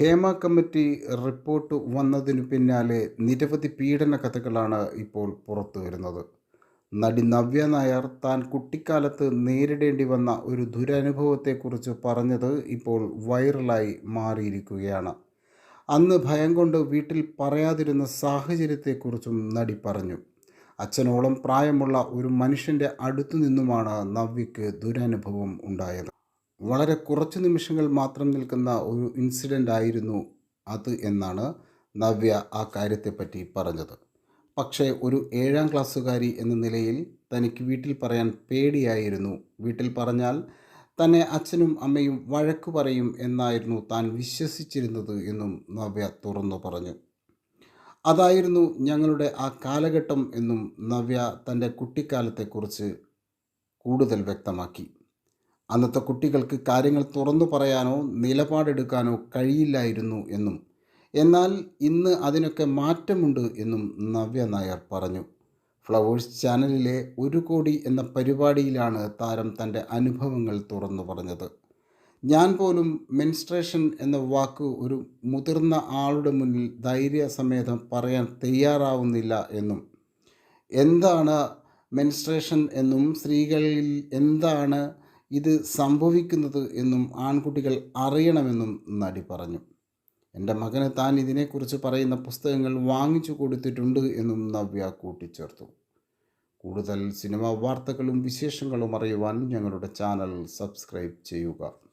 Hema committee report വന്നതിനു പിന്നാലെ നിരവധി പീഡന കഥകളാണ് ഇപ്പോൾ പുറത്തു വരുന്നത്. നടി നവ്യ നായർ താൻ കുട്ടിക്കാലത്ത് നേരിടേണ്ടി വന്ന ഒരു ദുരനുഭവത്തെക്കുറിച്ച് പറഞ്ഞത് ഇപ്പോൾ വൈറലായി മാറിയിരിക്കുകയാണ്. അന്ന് ഭയം കൊണ്ട് വീട്ടിൽ പറയാതിരുന്ന സാഹചര്യത്തെക്കുറിച്ചും നടി പറഞ്ഞു. അച്ഛനോളം പ്രായമുള്ള ഒരു മനുഷ്യന്റെ അടുത്തു നിന്നുമാണ് നവ്യക്ക് ദുരനുഭവം ഉണ്ടായത്. വളരെ കുറച്ച് നിമിഷങ്ങൾ മാത്രം നിൽക്കുന്ന ഒരു ഇൻസിഡന്റ് ആയിരുന്നു അത് എന്നാണ് നവ്യ ആ കാര്യത്തെപ്പറ്റി പറഞ്ഞത്. പക്ഷേ ഒരു ഏഴാം ക്ലാസ്സുകാരി എന്ന നിലയിൽ തനിക്ക് വീട്ടിൽ പറയാൻ പേടിയായിരുന്നു. വീട്ടിൽ പറഞ്ഞാൽ തന്നെ അച്ഛനും അമ്മയും വഴക്ക് പറയും എന്നായിരുന്നു താൻ വിശ്വസിച്ചിരുന്നത് എന്നും നവ്യ തുറന്നു പറഞ്ഞു. അതായിരുന്നു ഞങ്ങളുടെ ആ കാലഘട്ടം എന്നും നവ്യ തന്റെ കുട്ടിക്കാലത്തെക്കുറിച്ച് കൂടുതൽ വ്യക്തമാക്കി. അന്നത്തെ കുട്ടികൾക്ക് കാര്യങ്ങൾ തുറന്നു പറയാനോ നിലപാടെടുക്കാനോ കഴിയില്ലായിരുന്നു എന്നും. എന്നാൽ ഇന്ന് അതിനൊക്കെ മാറ്റമുണ്ട് എന്നും നവ്യ നായർ പറഞ്ഞു. ഫ്ലവേഴ്സ് ചാനലിലെ ഒരു കോടി എന്ന പരിപാടിയിലാണ് താരം തന്റെ അനുഭവങ്ങൾ തുറന്നു പറഞ്ഞത്. ഞാൻ പോലും മെൻസ്ട്രേഷൻ എന്ന വാക്ക് ഒരു മുതിർന്ന ആളുടെ മുന്നിൽ ധൈര്യസമേതം പറയാൻ തയ്യാറാവുന്നില്ല എന്നും. എന്താണ് മെൻസ്ട്രേഷൻ എന്നും സ്ത്രീകളിൽ എന്താണ് ഇത് സംഭവിക്കുന്നത് എന്നും ആൺകുട്ടികൾ അറിയണമെന്നും നടി പറഞ്ഞു. എന്റെ മകന് താൻ ഇതിനെക്കുറിച്ച് പറയുന്ന പുസ്തകങ്ങൾ വാങ്ങിച്ചു കൊടുത്തിട്ടുണ്ട് എന്നും നവ്യ കൂട്ടിച്ചേർത്തു. കൂടുതൽ സിനിമാ വാർത്തകളും വിശേഷങ്ങളും അറിയുവാൻ ഞങ്ങളുടെ ചാനൽ സബ്സ്ക്രൈബ് ചെയ്യുക.